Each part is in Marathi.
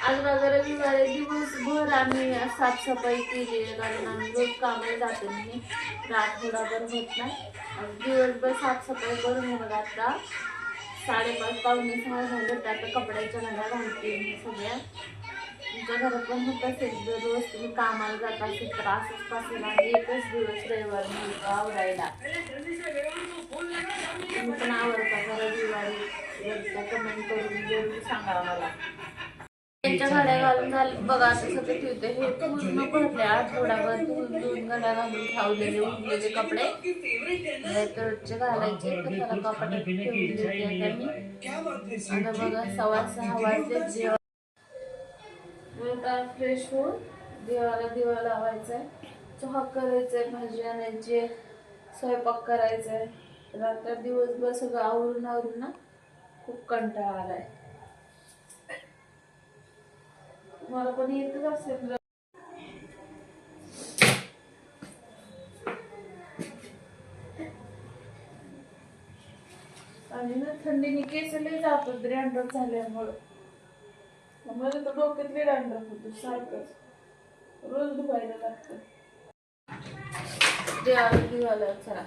आज माझा दिवसभर आम्ही साफसफाई केली आहे कारण आम्ही रोज कामाला जाते मी रातभराभर होत नाही. दिवसभर साफसफाई करून मग आता. साडेपाच पावणे सहा झाले तर आता कपड्याच्या घड्या घालते मी सगळ्या. तुमच्या घरात पण होत असेल जर रोज तुम्ही कामाला जात असेल तर असंच पासून आणि एकच दिवस रविवार मिळतो आवडायला तुम्ही पण आवडता का रविवारी कमेंट करून जरूर सांगा मला त्यांच्या गाड्या घालून झाले. बघा आता सगळे ठेवते हे पूर्ण भरले आठवडाभर धुवून धुवून गाड्या घालून ठेवलेले उरलेले कपडे. रोजचे घालायचे कशाला कपडे ठेवले त्यांनी आता बघा सव्वा सहा वाजले जेवण आता फ्रेश होऊन देवाला दिवा लावायचा चहा करायचंय भाजी आणायची स्वयंपाक करायचाय. तर आता दिवसभर सगळं आवरून आवरून ना खूप कंटाळा आलाय. मला पण येतच असेल आणि ना थंडीने केस लई जातात रँडर झाल्यामुळं. माझं मला तर डोक्यात लई रँडर होतो सारखंच. रोज धुवायला लागतं. देवाला दिवाला चला.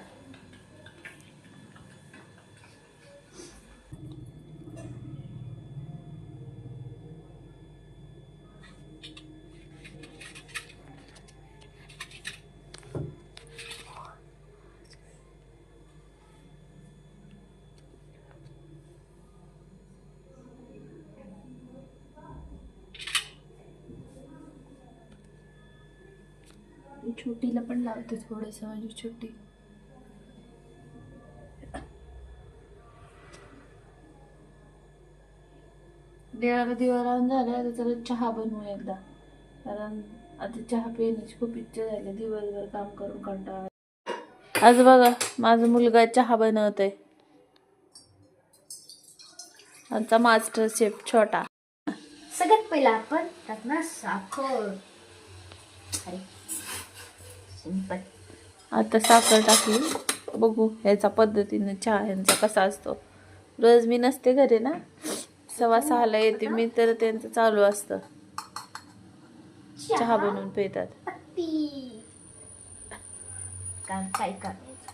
छोटीला पण लावते थोडस माझी छोटी. देवाला दिवा लावून झालं आता चला चहा बनवू एकदा. कारण आता चहा पिण्याची खूप इच्छा झाली दिवसभर काम करून कंटाळा आज बघा माझा मुलगा चहा बनवत आहे आमचा मास्टर शेफ छोटा. सगळ्यात पहिला आपण टाकणार साखर. अरे. आता साखर टाकली. बघू ह्याचा पद्धतीने चहा ह्यांचा कसा असतो. रोज मी नसते घरी ना. सव्वा सहाला येते मी तर त्यांचं चालू असतं. चहा बनवून पितात. काय करायचं?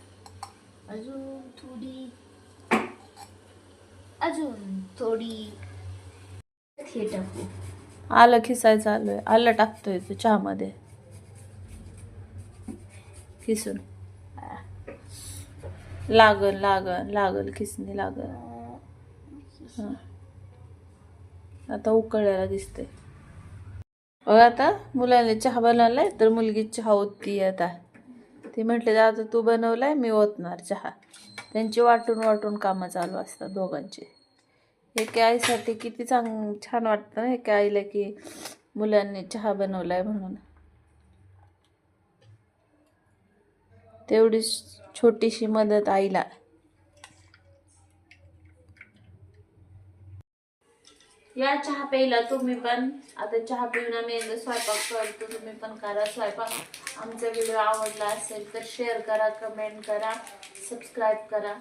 अजून थोडी. अजून थोडी. हे टाकू. आलं खिसाय चालू आहे आलं टाकतोय तो चहामध्ये. खिसून. लागल लागल लागल खिसणी लागल. हं. आता उकळायला दिसते बघ आता मुलाने चहा बनवलाय तर मुलगी चहा ओतती आता. ती म्हटले आता तू बनवलाय मी ओतणार चहा. त्यांची वाटून वाटून कामं चालू असतात दोघांची. एका आईसाठी किती चांग छान वाटतं ना एका आईला की मुलांनी चहा बनवलाय म्हणून. तेवढी छोटीशी मदत आईला. या चहा प्यायला तुम्ही पण आता चहा पिऊन आम्ही एकदा स्वयंपाक करतो तुम्ही पण करा स्वयंपाक. आमचा व्हिडिओ आवडला असेल तर शेअर करा कमेंट करा सबस्क्राईब करा.